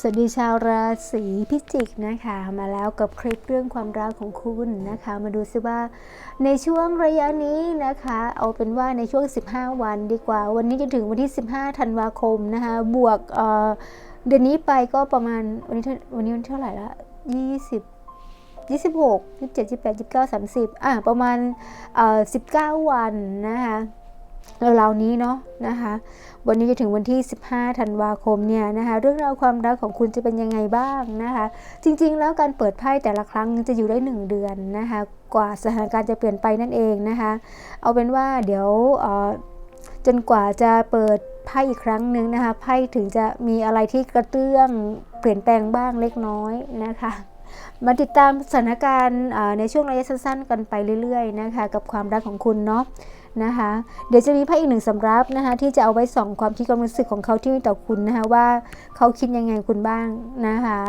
สวัสดีชาวราศีพิจิกนะคะ มาแล้วกับคลิปเรื่องความรักของคุณนะคะ มาดูซิว่าในช่วงระยะนี้นะคะ เอาเป็นว่าในช่วง 15 วันดีกว่า วันนี้จะถึงวันที่ 15 ธันวาคมนะคะ บวกเเดือนนี้ไปก็ประมาณวันนี้เท่าวันนี้วันที่เท่าไหร่ละ20 26 27 28 29 30อะประมาณเอ่อ19 วันนะคะ เราวนี้เนาะนะคะ วันนี้จะถึงวันที่ 15 ธันวาคมเนี่ยนะคะ เรื่องราวความรักของคุณจะเป็นยังไงบ้างนะคะ จริงๆ แล้วการเปิดไพ่แต่ละครั้งจะอยู่ได้ 1 เดือนนะคะ กว่าสถานการณ์จะเปลี่ยนไปนั่นเองนะคะ เอาเป็นว่าเดี๋ยวจนกว่าจะเปิดไพ่อีกครั้งหนึ่งนะคะ ไพ่ถึงจะมีอะไรที่กระเตื้องเปลี่ยนแปลงบ้างเล็กน้อยนะคะมาติดตามสถานการณ์ในช่วงระยะสั้นๆ กันไปเรื่อยๆนะคะ กับความรักของคุณเนาะ นะคะ เดี๋ยวจะมีไพ่อีกหนึ่งสำรับนะคะที่จะเอาไว้ส่องความคิดความรู้สึกของเขาที่มีต่อคุณนะคะว่าเขาคิดยังไงคุณบ้างนะคะ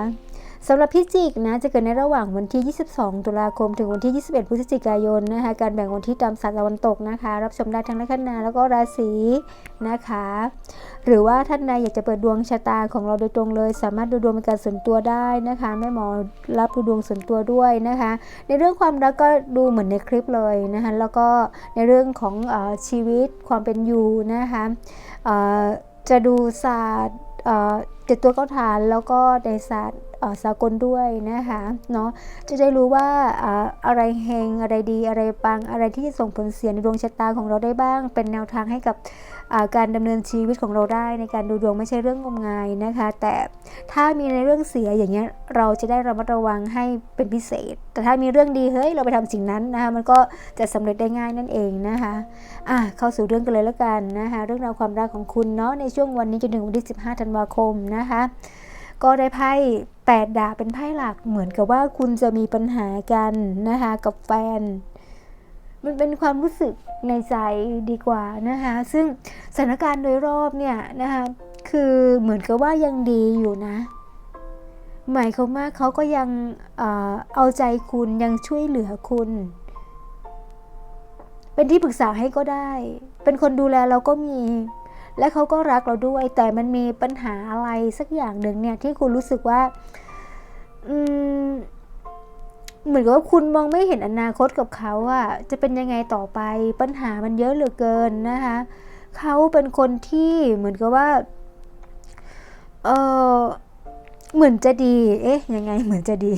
สำหรับพิจิกนะจะเกิดในระหว่างวันที่ 22 ตุลาคม ถึงวันที่ 21 พฤศจิกายนนะคะการแบ่งวันที่ตามศาสตร์ตะวันตกนะคะ รับชมได้ทั้งลัคนาแล้วก็ราศีนะคะ หรือว่าท่านใดอยากจะเปิดดวงชะตาของเราโดยตรงเลย สามารถดูดวงเป็นการส่วนตัวได้นะคะแม่หมอรับดูดวงส่วนตัวด้วยนะคะ ในเรื่องความรักก็ดูเหมือนในคลิปเลยนะคะแล้วก็ในเรื่องของอชีวิตความเป็นอยู่นะคะจะดูศาสตร์เจ็ดตัวเก้าฐานแล้วก็ในศาสตร์ สากลด้วยนะคะเนาะจะได้รู้ว่าอะไรเฮงอะไรดีอะไรปังอะไรที่จะส่งผลเสียในดวงชะตาของเราได้บ้าง เป็นแนวทางให้กับการดำเนินชีวิตของเราได้ในการดูดวงไม่ใช่เรื่องงมงายนะคะ แต่ถ้ามีในเรื่องเสียอย่างเงี้ยเราจะได้ระมัดระวังให้เป็นพิเศษ แต่ถ้ามีเรื่องดีเฮ้ยเราไปทำสิ่งนั้นนะคะมันก็จะสำเร็จได้ง่ายนั่นเองนะคะอะเข้าสู่เรื่องกันเลยแล้วกันนะคะเรื่องราวความรักของคุณเนาะในช่วงวันนี้จนถึงวันที่ 15 ธันวาคมนะคะ ก็ได้ไพ่แปดดาบเป็นไพ่หลักเหมือนกับว่าคุณจะมีปัญหากันนะคะกับแฟน มันเป็นความรู้สึกในใจดีกว่านะคะซึ่งสถานการณ์โดยรอบเนี่ยนะคะคือเหมือนกับว่ายังดีอยู่นะ หมายความว่าเขาก็ยังเอ่อเอาใจคุณยังช่วยเหลือคุณ เป็นที่ปรึกษาให้ก็ได้ เป็นคนดูแลเราก็มี และเขาก็รักเราด้วย แต่มันมีปัญหาอะไรสักอย่างหนึ่งเนี่ยที่คุณรู้สึกว่าอืมเหมือนกับว่าคุณมองไม่เห็นอนาคตกับเขาอะจะเป็นยังไงต่อไป ปัญหามันเยอะเหลือเกินนะคะเขาเป็นคนที่เหมือนกับว่าเออเหมือนจะดี เอ๊ะ ยังไงเหมือนจะดี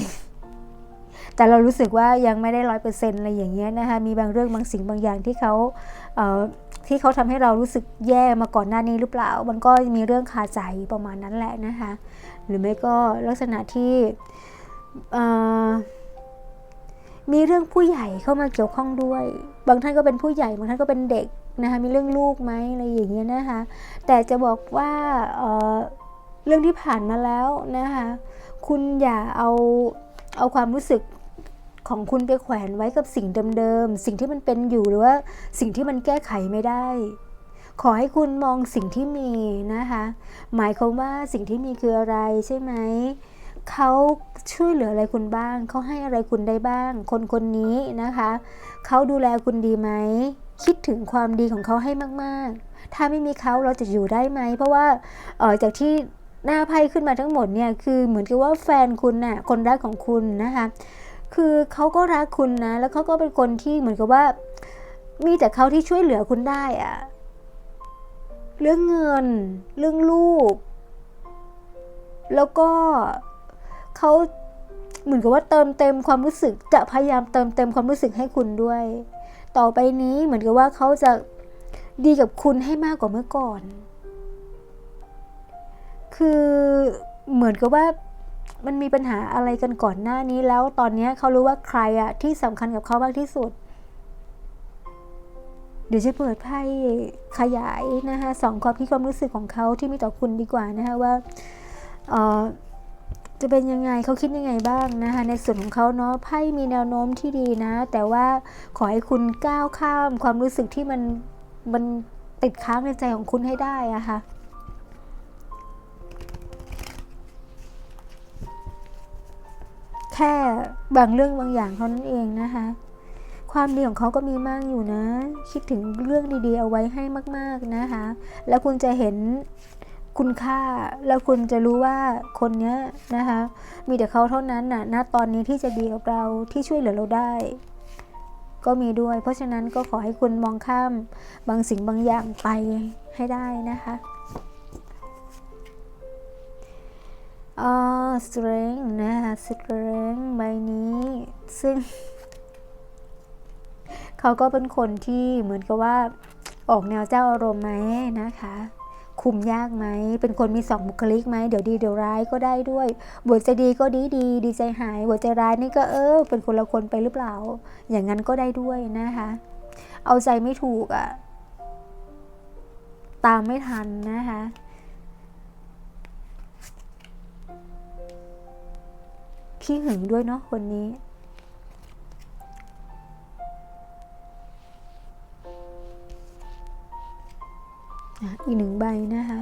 แต่เรารู้สึกว่ายังไม่ได้ร้อยเปอร์เซ็นต์อะไรอย่างเงี้ยนะคะ มีบางเรื่องบางสิ่งบางอย่างที่เขาเออ ที่เขาทำให้เรารู้สึกแย่มาก่อนหน้านี้หรือเปล่า มันก็มีเรื่องคาใจประมาณนั้นแหละนะคะ หรือไม่ก็ลักษณะที่มีเรื่องผู้ใหญ่เข้ามาเกี่ยวข้องด้วย บางท่านก็เป็นผู้ใหญ่ บางท่านก็เป็นเด็กนะคะ มีเรื่องลูกไหมอะไรอย่างเงี้ยนะคะ แต่จะบอกว่าเเรื่องที่ผ่านมาแล้วนะคะ คุณอย่าเอาเอาความรู้สึก ของคุณไปแขวนไว้กับสิ่งเดิมๆ สิ่งที่มันเป็นอยู่หรือว่าสิ่งที่มันแก้ไขไม่ได้ ขอให้คุณมองสิ่งที่มีนะคะ หมายความว่าสิ่งที่มีคืออะไรใช่ไหมเขาช่วยเหลืออะไรคุณบ้าง เขาให้อะไรคุณได้บ้าง คนคนนี้นะคะ เขาดูแลคุณดีไหม คิดถึงความดีของเขาให้มากๆ ถ้าไม่มีเขาเราจะอยู่ได้ไหม เพราะว่าเออจากที่หน้าไพ่ขึ้นมาทั้งหมดเนี่ย คือเหมือนกับว่าแฟนคุณน่ะ คนรักของคุณนะคะ คือเขาก็รักคุณนะ แล้วเขาก็เป็นคนที่เหมือนกับว่า มีแต่เขาที่ช่วยเหลือคุณได้อะเรื่องเงิน เรื่องลูก แล้วก็เขาเหมือนกับว่าเติมเต็มความรู้สึกจะพยายามเติมเต็มความรู้สึกให้คุณด้วย ต่อไปนี้เหมือนกับว่าเขาจะดีกับคุณให้มากกว่าเมื่อก่อน คือเหมือนกับว่า มันมีปัญหาอะไรกันก่อนหน้านี้แล้วตอนนี้เขารู้ว่าใครอะที่สำคัญกับเขามากที่สุด เดี๋ยวจะเปิดไพ่ขยายนะคะสองความคิดความรู้สึกของเขาที่มีต่อคุณดีกว่านะคะว่าเอ่อจะเป็นยังไงเขาคิดยังไงบ้างนะคะในส่วนของเขาเนาะไพ่มีแนวโน้มที่ดีนะ แต่ว่าขอให้คุณก้าวข้ามความรู้สึกที่มันมันติดค้างในใจของคุณให้ได้อะค่ะ แค่บางเรื่องบางอย่างเท่านั้นเองนะคะ ความดีของเขาก็มีมากอยู่นะ คิดถึงเรื่องดีๆเอาไว้ให้มาก ๆนะคะ แล้วคุณจะเห็นคุณค่า แล้วคุณจะรู้ว่าคนนี้นะคะ มีแต่เขาเท่านั้นน่ะณตอนนี้ที่จะดีกับเราที่ช่วยเหลือเราได้ ก็มีด้วย เพราะฉะนั้นก็ขอให้คุณมองข้ามบางสิ่งบางอย่างไปให้ได้นะคะ อ่า strength นะคะ string ใบนี้ ซึ่ง เขาก็เป็นคนที่เหมือนกับว่า ออกแนวเจ้าอารมณ์ไหมนะคะ คุมยากไหม เป็นคนมีสองบุคลิกไหม เดี๋ยวดีเดี๋ยวร้ายก็ได้ด้วยบทจดีก็ดีดี ดีใจหายบทจร้ายนี่ก็เออ เป็นคนละคนไปหรือเปล่า อย่างนั้นก็ได้ด้วยนะคะ เอาใจไม่ถูกอะ่ะ ตามไม่ทันนะคะ ขี้หึงด้วยเนาะคนนี้ อีกหนึ่งใบนะคะ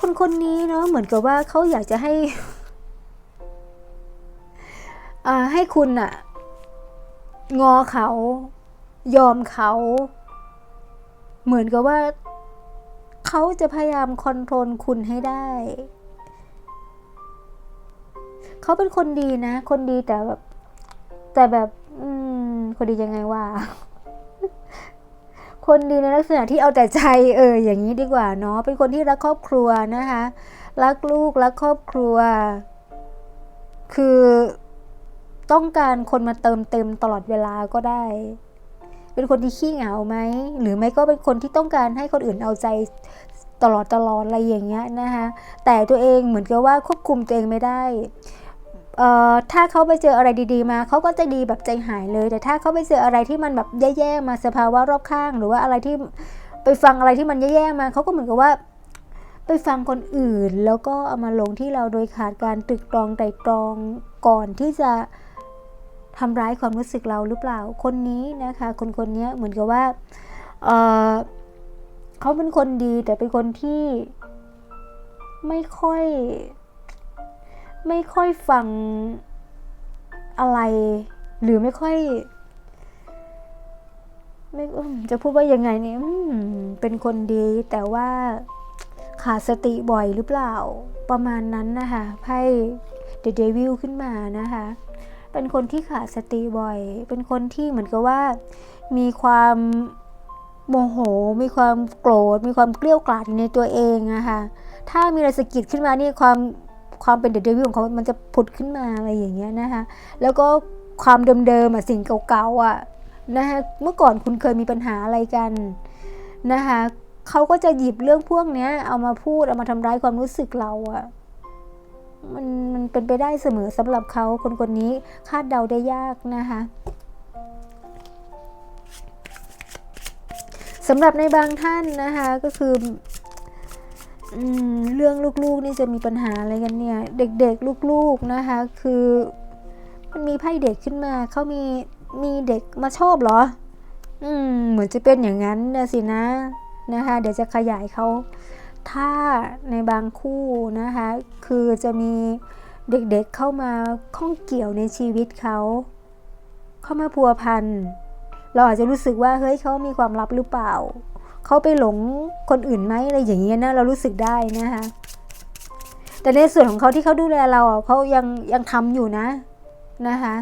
คนคนนี้เนาะเหมือนกับว่าเขาอยากจะให้อ่าให้คุณอะงอเขา ยอมเขา เหมือนกับว่า เขาจะพยายามคอนโทรลคุณให้ได้ เขาเป็นคนดีนะ คนดีแต่แบบ แต่แบบอืมคนดียังไงวะคนดีในลักษณะที่เอาแต่ใจเออ อย่างนี้ดีกว่าเนาะ เป็นคนที่รักครอบครัวนะคะ รักลูกรักครอบครัว คือต้องการคนมาเติมเต็มตลอดเวลาก็ได้ เป็นคนที่ขี้เหงาไหมหรือไม่ก็เป็นคนที่ต้องการให้คนอื่นเอาใจตลอดตลอดอะไรอย่างเงี้ยนะคะแต่ตัวเองเหมือนกับว่าควบคุมตัวเองไม่ได้เอ่อถ้าเขาไปเจออะไรดีๆมาเขาก็จะดีแบบใจหายเลย แต่ถ้าเขาไปเจออะไรที่มันแบบแย่ๆมาสภาวะรอบข้าง หรือว่าอะไรที่ไปฟังอะไรที่มันแย่ๆมาเขาก็เหมือนกับว่าไปฟังคนอื่น แล้วก็เอามาลงที่เราโดยขาดการตรึกตรองไตรตรองก่อนที่จะ ทำร้ายความรู้สึกเราหรือเปล่า คนนี้นะคะ คนคนนี้เหมือนกับว่าเเขาเป็นคนดีแต่เป็นคนที่ไม่ค่อย ไม่ค่อยฟังอะไร หรือไม่ค่อยไม่จะพูดว่ายังไงเนี่ยเป็นคนดีแต่ว่าขาดสติบ่อยหรือเปล่า ประมาณนั้นนะคะไพ่เดอะเดวิลขึ้นมานะคะ เป็นคนที่ขาดสติบ่อย เป็นคนที่เหมือนกับว่า มีความโมโห มีความโกรธ มีความเกลี้ยวกล่อมในตัวเองอะค่ะ ถ้ามีอะไรสะกิดขึ้นมานี่ความความเป็นเดอะเดวิลของเขา มันจะผุดขึ้นมาอะไรอย่างเงี้ยนะคะ แล้วก็ความเดิมๆอะสิ่งเก่าๆอะนะคะเมื่อก่อนคุณเคยมีปัญหาอะไรกันนะคะเขาก็จะหยิบเรื่องพวกเนี้ยเอามาพูดเอามาทำร้ายความรู้สึกเราอะ มันมันเป็นไปได้เสมอสำหรับเขาคนคนนี้คาดเดาได้ยากนะคะสำหรับในบางท่านนะคะก็คือเรื่องลูกๆนี่จะมีปัญหาอะไรกันเนี่ย เด็กๆลูกๆนะคะ คือมันมีไพ่เด็กขึ้นมาเขามีมีเด็กมาชอบเหรอ อืมเหมือนจะเป็นอย่างนั้นนะสินะนะคะ เดี๋ยวจะขยายเขา ถ้าในบางคู่นะคะ คือจะมีเด็กๆเเข้ามาข้องเกี่ยวในชีวิตเขาเข้ามาพัวพันเราอาจจะรู้สึกว่าเฮ้ยเขามีความลับหรือเปล่าเขาไปหลงคนอื่นไหมอะไรอย่างเงี้ยนะเรารู้สึกได้นะคะแต่ในส่วนของเขาที่เขาดูแลเราเขายังยังทำอยู่นะนะคะ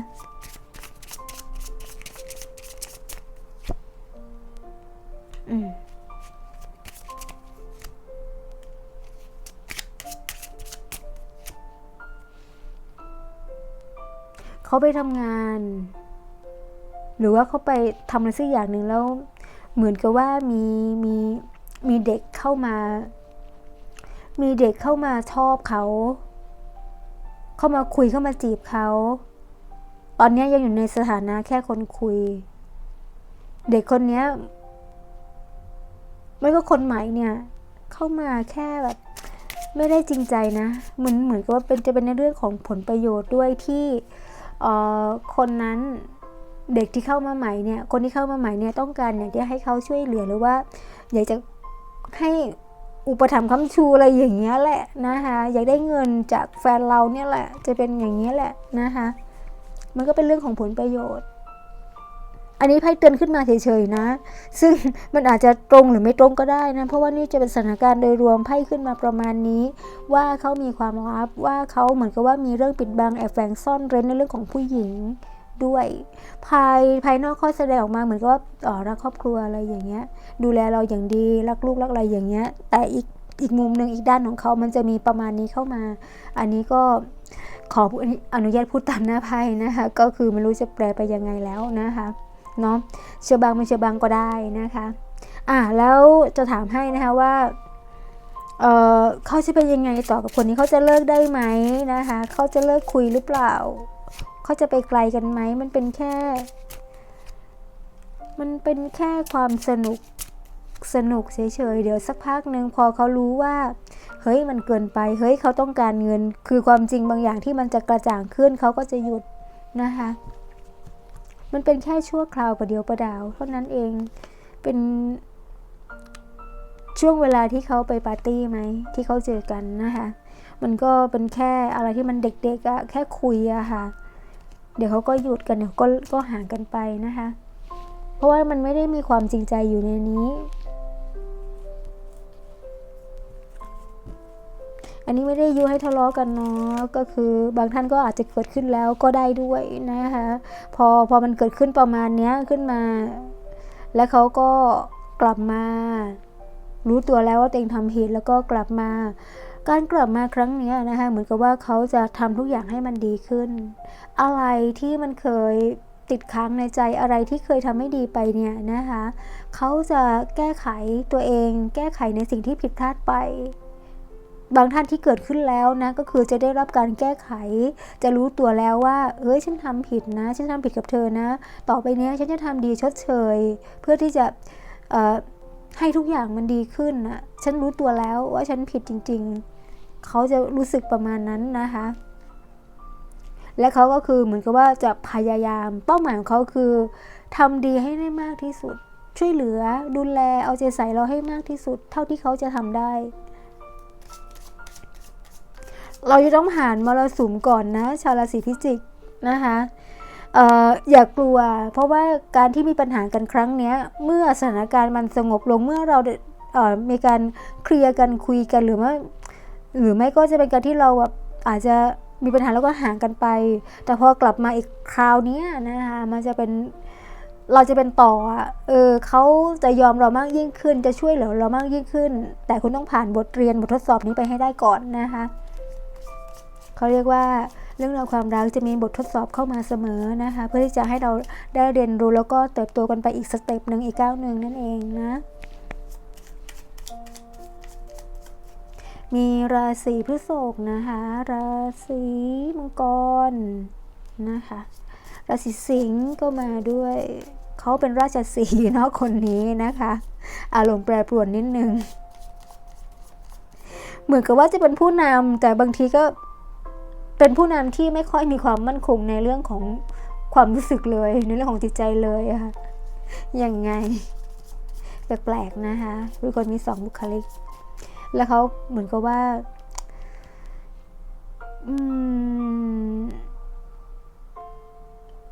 เขาไปทำงาน หรือว่าเขาไปทำอะไรสักอย่างหนึ่งแล้ว เหมือนกับว่ามีมีมีเด็กเข้ามา มีเด็กเข้ามาชอบเขา เข้ามาคุยเข้ามาจีบเขา ตอนนี้ยังอยู่ในสถานะแค่คนคุย เด็กคนนี้ไม่ก็คนใหม่เนี่ย เข้ามาแค่แบบไม่ได้จริงใจนะ เหมือนเหมือนกับว่าเป็นจะเป็นในเรื่องของผลประโยชน์ด้วยที่ คนนั้นเด็กที่เข้ามาใหม่เนี่ย คนที่เข้ามาใหม่เนี่ยต้องการอยากจะให้เขาช่วยเหลือหรือว่า อยากจะให้อุปถัมภ์คำชูอะไรอย่างเงี้ยแหละนะคะอยากได้เงินจากแฟนเราเนี่ยแหละ จะเป็นอย่างเงี้ยแหละนะคะ มันก็เป็นเรื่องของผลประโยชน์ อันนี้ไพ่เตือนขึ้นมาเฉยๆนะ ซึ่งมันอาจจะตรงหรือไม่ตรงก็ได้นะ เพราะว่านี่จะเป็นสถานการณ์โดยรวมไพ่ขึ้นมาประมาณนี้ ว่าเขามีความลับว่าเขาเหมือนกับว่ามีเรื่องปิดบังแอบแฝงซ่อนเร้นในเรื่องของผู้หญิงด้วยภายภายนอกเขาแสดงออกมาเหมือนกับว่าอ๋อรักครอบครัวอะไรอย่างเงี้ย ดูแลเราอย่างดีรักลูกรักอะไรอย่างเงี้ย แต่อีกอีกมุมหนึ่งอีกด้านของเขามันจะมีประมาณนี้เข้ามา อันนี้ก็ขออนุญาตพูดตามหน้าไพ่นะคะ ก็คือไม่รู้จะแปลไปยังไงแล้วนะคะ เนาะเชื่อบางไม่เชื่อบางก็ได้นะคะอะแล้วจะถามให้นะคะว่าเออเขาจะเป็นยังไงต่อกับคนนี้เขาจะเลิกได้ไหมนะคะเขาจะเลิกคุยหรือเปล่าเขาจะไปไกลกันไหมมันเป็นแค่ มันเป็นแค่ความสนุกสนุกเฉยๆเดี๋ยวสักพักหนึ่งพอเขารู้ว่าเฮ้ยมันเกินไปเฮ้ยเขาต้องการเงิน คือความจริงบางอย่างที่มันจะกระจ่างขึ้นเขาก็จะหยุดนะคะ มันเป็นแค่ชั่วคราวประเดียวประดาวเท่านั้นเองเป็นช่วงเวลาที่เขาไปปาร์ตี้ไหมที่เขาเจอกันนะคะมันก็เป็นแค่อะไรที่มันเด็กๆอะแค่คุยอะค่ะ เดี๋ยวเขาก็หยุดกันเดี๋ยวก็ก็ห่างกันไปนะคะ เพราะว่ามันไม่ได้มีความจริงใจอยู่ในนี้ อันนี้ไม่ได้ยุให้ทะเลาะกันเนาะก็คือบางท่านก็อาจจะเกิดขึ้นแล้วก็ได้ด้วยนะคะพอพอมันเกิดขึ้นประมาณเนี้ยขึ้นมา แล้วเขาก็กลับมา รู้ตัวแล้วว่าตัวเองทำผิดแล้วก็กลับมา การกลับมาครั้งนี้นะคะเหมือนกับว่าเขาจะทำทุกอย่างให้มันดีขึ้น อะไรที่มันเคยติดค้างในใจอะไรที่เคยทำไม่ดีไปเนี่ยนะคะ เขาจะแก้ไขตัวเอง แก้ไขในสิ่งที่ผิดพลาดไป บางท่านที่เกิดขึ้นแล้วนะก็คือจะได้รับการแก้ไข จะรู้ตัวแล้วว่า เอ้ยฉันทำผิดนะ ฉันทำผิดกับเธอนะ ต่อไปนี้ฉันจะทำดีชดเชย เพื่อที่จะให้ทุกอย่างมันดีขึ้นนะฉันรู้ตัวแล้วว่าฉันผิดจริง ๆ เขาจะรู้สึกประมาณนั้นนะคะ และเขาก็คือเหมือนกับว่าจะพยายาม เป้าหมายของเขาคือทำดีให้ได้มากที่สุด ช่วยเหลือดูแลเอาใจใส่เราให้มากที่สุด เท่าที่เขาจะทำได้ เราจะต้องผ่านมรสุมก่อนนะชาวราศีพิจิกนะคะเอ่ออย่ากลัว เพราะว่าการที่มีปัญหากันครั้งเนี้ยเมื่อสถานการณ์มันสงบลงเมื่อเราเอ่อมีการเคลียร์กันคุยกันหรือว่าหรือไม่ก็จะเป็นการที่เราแบบอาจจะมีปัญหาแล้วก็ห่างกันไป แต่พอกลับมาอีกคราวนี้นะคะมันจะเป็นเราจะเป็นต่อเออเขาจะยอมเรามากยิ่งขึ้น จะช่วยเหลือเรามากยิ่งขึ้น แต่คุณต้องผ่านบทเรียนบททดสอบนี้ไปให้ได้ก่อนนะคะ เขาเรียกว่าเรื่องราวความรักจะมีบททดสอบเข้ามาเสมอนะคะ เพื่อที่จะให้เราได้เรียนรู้แล้วก็เติบโตกันไปอีกสเต็ปหนึ่งอีกก้าวหนึ่งนั่นเองนะมีราศีพฤษภนะคะ ราศีมังกรนะคะ ราศีสิงห์ก็มาด้วย เขาเป็นราชสีเนาะคนนี้นะคะ อารมณ์แปรปรวนนิดนึง เหมือนกับว่าจะเป็นผู้นำแต่บางทีก็ เป็นผู้นำที่ไม่ค่อยมีความมั่นคงในเรื่องของความรู้สึกเลย ในเรื่องของจิตใจเลยค่ะยังไงแปลกๆนะคะเป็นคนมีสองบุคลิก แล้วเขาเหมือนกับว่า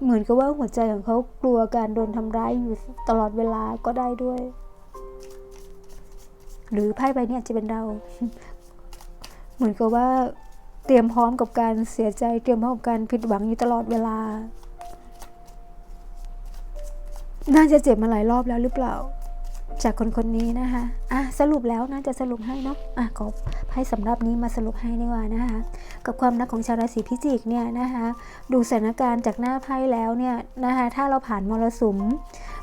เหมือนกับว่าหัวใจของเขากลัวการโดนทำร้ายอยู่ตลอดเวลาก็ได้ด้วย หรือไพ่ใบนี้อาจจะเป็นเรา เหมือนกับว่า เตรียมพร้อมกับการเสียใจ เตรียมพร้อมกับการผิดหวังอยู่ตลอดเวลา น่าจะเจ็บมาหลายรอบแล้วหรือเปล่า จากคนคนนี้นะคะอะสรุปแล้วนะจะสรุปให้เนาะอะขอไพ่สำหรับนี้มาสรุปให้ดีกว่านะคะกับความรักของชาวราศีพิจิกเนี่ยนะคะดูสถานการณ์จากหน้าไพ่แล้วเนี่ยนะคะถ้าเราผ่านมรสุม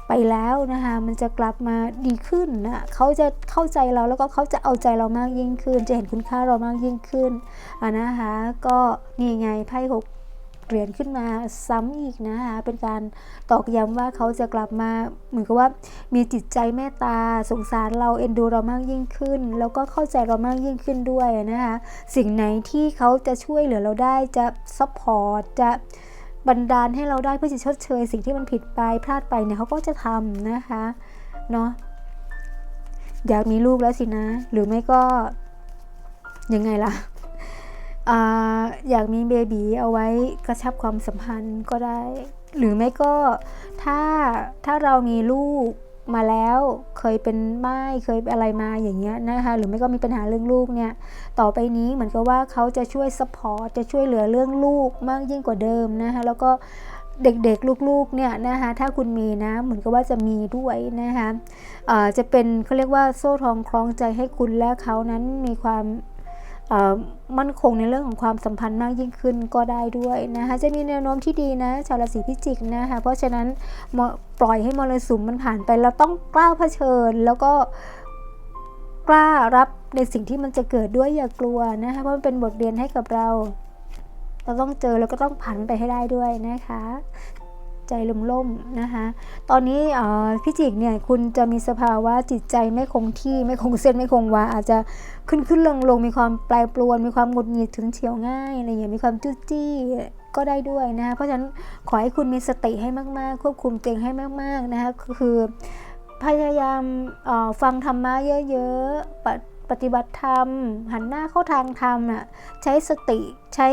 ไปแล้วนะคะมันจะกลับมาดีขึ้นนะเขาจะเข้าใจเราแล้วก็เขาจะเอาใจเรามากยิ่งขึ้น จะเห็นคุณค่าเรามากยิ่งขึ้นอะนะคะก็นี่ไงไพ่หกเหรียญขึ้นมาซ้ำอีกนะคะเป็นการตอกย้ำว่าเขาจะกลับมาเหมือนกับว่ามีจิตใจเมตตาสงสารเราเอ็นดูเรามากยิ่งขึ้น แล้วก็เข้าใจเรามากยิ่งขึ้นด้วยนะคะสิ่งไหนที่เขาจะช่วยเหลือเราได้จะซัพพอร์ตจะ บันดาลให้เราได้เพื่อจะชดเชย สิ่งที่มันผิดไปพลาดไปเนี่ยเขาก็จะทำนะคะเนาะอยากมีลูกแล้วสินะ หรือไม่ก็ยังไงล่ะออยากมีเบบีเอาไว้กระชับความสัมพันธ์ก็ได้ หรือไม่ก็ถ้าถ้าเรามีลูก มาแล้วเคยเป็นไม้เคยอะไรมาอย่างเงี้ยนะคะหรือไม่ก็มีปัญหาเรื่องลูกเนี่ยต่อไปนี้เหมือนกับว่าเขาจะช่วยสปอร์ตจะช่วยเหลือเรื่องลูกมากยิ่งกว่าเดิมนะคะแล้วก็เด็กๆ ลูกๆ เนี่ยนะคะถ้าคุณมีนะ เหมือนกับว่าจะมีด้วยนะคะเอ่อจะเป็นเขาเรียกว่าโซ่ทองคล้องใจให้คุณและเขานั้นมีความ มั่นคงในเรื่องของความสัมพันธ์มากยิ่งขึ้นก็ได้ด้วยนะคะจะมีแนวโน้มที่ดีนะชาวราศีพิจิกนะคะเพราะฉะนั้นปล่อยให้มรสุมมันผ่านไปเราต้องกล้าเผชิญ แล้วก็กล้ารับในสิ่งที่มันจะเกิดด้วยอย่ากลัวนะคะเพราะมันเป็นบทเรียนให้กับเรา เราต้องเจอแล้วก็ต้องผ่านไปให้ได้ด้วยนะคะ ใจล่มๆนะคะ ตอนนี้พี่จิกเนี่ยคุณจะมีสภาวะจิตใจไม่คงที่ไม่คงเส้นไม่คงวาอาจจะขึ้นขึ้นลงลงมีความแปรปรวน มีความหงุดหงิดถึงเฉียวง่ายอะไรอย่างเงี้มีความจุ้จี้ก็ได้ด้วยนะคะเพราะฉะนั้นขอให้คุณมีสติให้มากๆ ควบคุมตัวเองให้มากๆนะคะคือพยายามฟังธรรมะเยอะๆปฏิปฏิบัติธรรม หันหน้าเข้าทางธรรมอะใช้สติใช้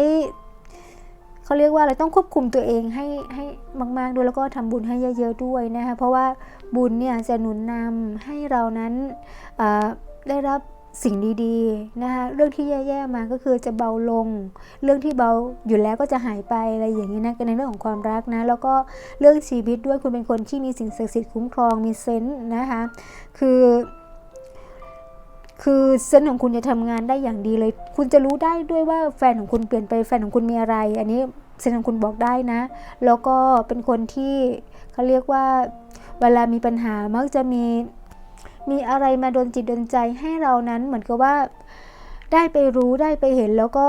เขาเรียกว่าอะไรต้องควบคุมตัวเองให้ให้มาก ๆ ด้วยแล้วก็ทำบุญให้เยอะ ๆ ด้วยนะคะเพราะว่าบุญเนี่ยจะหนุนนำให้เรานั้นเอ่อได้รับสิ่งดีๆนะคะเรื่องที่แย่ๆมาก็คือจะเบาลง เรื่องที่เบาอยู่แล้วก็จะหายไปอะไรอย่างนี้นะในเรื่องของความรักนะแล้วก็เรื่องชีวิตด้วยคุณเป็นคนที่มีสิ่งศักดิ์สิทธิ์คุ้มครองมีเซนต์นะคะคือ คือเซนของคุณจะทำงานได้อย่างดีเลย คุณจะรู้ได้ด้วยว่าแฟนของคุณเปลี่ยนไปแฟนของคุณมีอะไร อันนี้เซนของคุณบอกได้นะ แล้วก็เป็นคนที่เขาเรียกว่าเวลามีปัญหามักจะมีมีอะไรมาโดนจิตโดนใจให้เรานั้นเหมือนกับว่าได้ไปรู้ได้ไปเห็นแล้วก็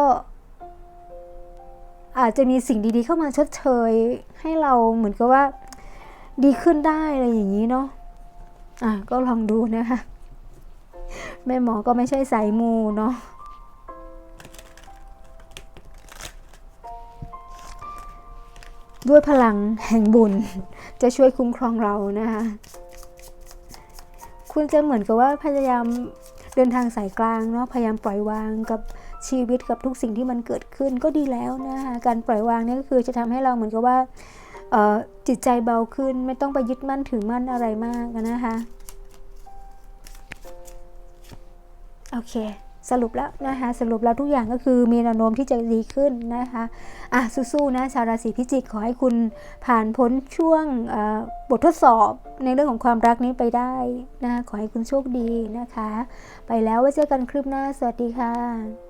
อาจจะมีสิ่งดีๆ เข้ามาชดเชย ให้เราเหมือนกับว่า ดีขึ้นได้อะไรอย่างนี้เนาะอะก็ลองดูนะคะ แม่หมอก็ไม่ใช่สายมูเนาะด้วยพลังแห่งบุญจะช่วยคุ้มครองเรานะคะ คุณจะเหมือนกับว่าพยายามเดินทางสายกลางเนาะพยายามปล่อยวางกับชีวิตกับทุกสิ่งที่มันเกิดขึ้นก็ดีแล้วนะคะการปล่อยวางนี่ก็คือจะทำให้เราเหมือนกับว่าจิตใจเบาขึ้นไม่ต้องไปยึดมั่นถือมั่นอะไรมากนะคะ โอเค สรุปแล้วนะคะสรุปแล้วทุกอย่างก็คือมีแนวโน้มที่จะดีขึ้นนะคะอะสู้ๆนะชาวราศีพิจิกขอให้คุณผ่านพ้นช่วงบททดสอบในเรื่องของความรักนี้ไปได้นะคะขอให้คุณโชคดีนะคะ ไปแล้วไว้เจอกันคลิปหน้า สวัสดีค่ะ